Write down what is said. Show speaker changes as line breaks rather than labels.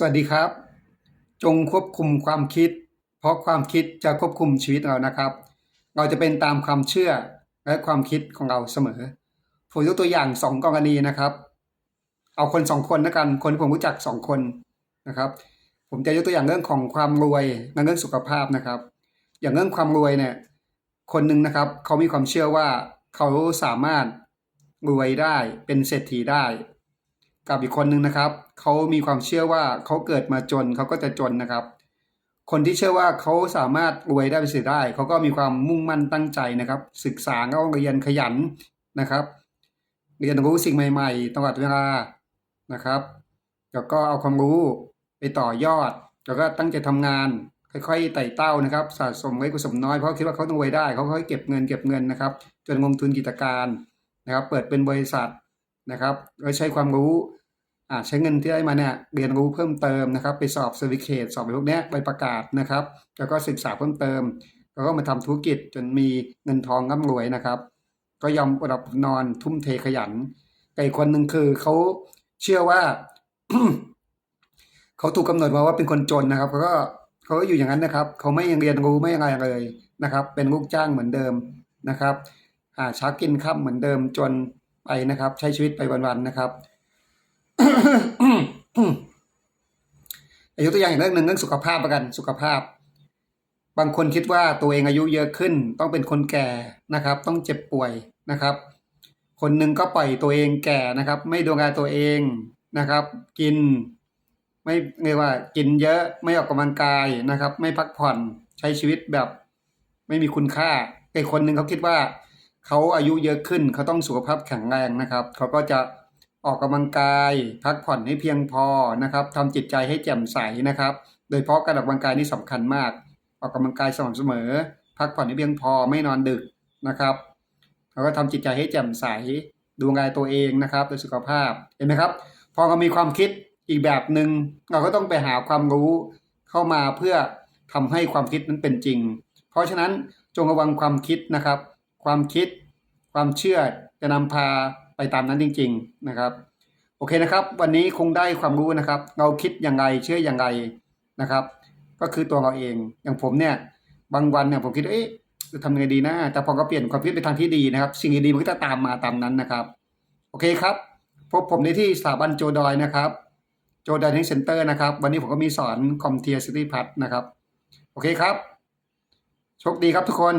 สวัสดีครับ จงควบคุมความคิด เพราะความคิดจะควบคุมชีวิตเรานะครับ เราจะเป็นตามความเชื่อและความคิดของเราเสมอผมยกตัวอย่างสองกรณีนะครับ เอาคนสองคนนะกันคนที่ผมรู้จักสองคนนะครับ ผมจะยกตัวอย่างเรื่องของความรวยและเรื่องสุขภาพนะครับ อย่างเรื่องความรวยเนี่ย คนหนึ่งนะครับเขามีความเชื่อว่าเขาสามารถรวยได้เป็นเศรษฐีได้ กับอีกคนหนึ่งนะครับเขามีความเชื่อว่าเขาเกิดมาจนเขาก็จะจนนะครับ คนที่เชื่อว่าเขาสามารถรวยได้เป็นเศรษฐได้เขาก็มีความมุ่งมั่นตั้งใจนะครับ ศึกษาเขาเรียนขยันนะครับ เรียนรู้สิ่งใหม่ๆตลอดเวลานะครับแล้วก็เอาความรู้ไปต่อยอด แล้วก็ตั้งใจทำงาน ค่อยๆไต่เต้านะครับ สะสมไว้กุศลน้อยเพราะคิดว่าเขาต้องรวยได้เขาค่อยๆเก็บเงินเก็บเงินนะครับ จนลงทุนกิจการนะครับ เปิดเป็นบริษัท นะครับแล้วใช้ความรู้อ่าใช้เงินที่ได้มาเนี่ยเรียนรู้เพิ่มเติมนะครับ ไปสอบเซอร์วิเคตสอบไปพวกเนี้ยใบประกาศนะครับ แล้วก็ศึกษาเพิ่มเติม แล้วก็มาทำธุรกิจจนมีเงินทองร่ำรวยนะครับ ก็ยอมอดับนอนทุ่มเทขยันแต่อีกคนหนึ่งคือเขาเชื่อว่าเขาถูกกำหนดมาว่าเป็นคนจนนะครับเขาก็เขาก็อยู่อย่างนั้นนะครับเขาไม่ยังเรียนรู้ไม่อะไรเลยนะครับ เป็นลูกจ้างเหมือนเดิมนะครับหาเช้ากินค่ำเหมือนเดิมจน ไปนะครับ ใช้ชีวิตไปวันๆนะครับอายกตัวอย่างอีกเรื่องหนึ่งเรื่องสุขภาพประกันสุขภาพ บางคนคิดว่าตัวเองอายุเยอะขึ้น ต้องเป็นคนแก่นะครับ ต้องเจ็บป่วยนะครับ คนหนึ่งก็ปล่อยตัวเองแก่นะครับ ไม่ดูแลตัวเองนะครับ กิน ไม่เรียกว่า กินเยอะไม่ออกกำลังกายนะครับ ไม่พักผ่อนใช้ชีวิตแบบ ไม่มีคุณค่าอีกคนหนึ่งเขาคิดว่า เขาอายุเยอะขึ้นเขาต้องสุขภาพแข็งแรงนะครับ เขาก็จะออกกำลังกาย พักผ่อนให้เพียงพอนะครับทำจิตใจให้แจ่มใสนะครับ โดยเฉพาะการออกกำลังกายนี่สำคัญมาก ออกกำลังกายสม่ำเสมอ พักผ่อนให้เพียงพอไม่นอนดึกนะครับแล้วก็ทำจิตใจให้แจ่มใสดูแลตัวเองนะครับโดยสุขภาพเห็นไหมครับ พอเรามีความคิดอีกแบบหนึ่งเราก็ต้องไปหาความรู้เข้ามาเพื่อทำให้ความคิดนั้นเป็นจริง เพราะฉะนั้นจงระวังความคิดนะครับ ความคิด ความเชื่อจะนำพาไปตามนั้นจริง ๆนะครับ โอเคนะครับ วันนี้คงได้ความรู้นะครับ เราคิดอย่างไรเชื่ออย่างไรนะครับ ก็คือตัวเราเองอย่างผมเนี่ยบางวันเนี่ยผมคิดว่าเอ๊ะจะทำยังไงดีนะ แต่พอก็เปลี่ยนความคิดไปทางที่ดีนะครับ สิ่งดีๆมันก็จะตามมาตามนั้นนะครับ โอเคครับ พบผมในที่สถาบันโจดอยนะครับ โจดอยเทคเซ็นเตอร์นะครับ วันนี้ผมก็มีสอนคอมเทียซิตี้พัทนะครับ โอเคครับ โชคดีครับทุกคน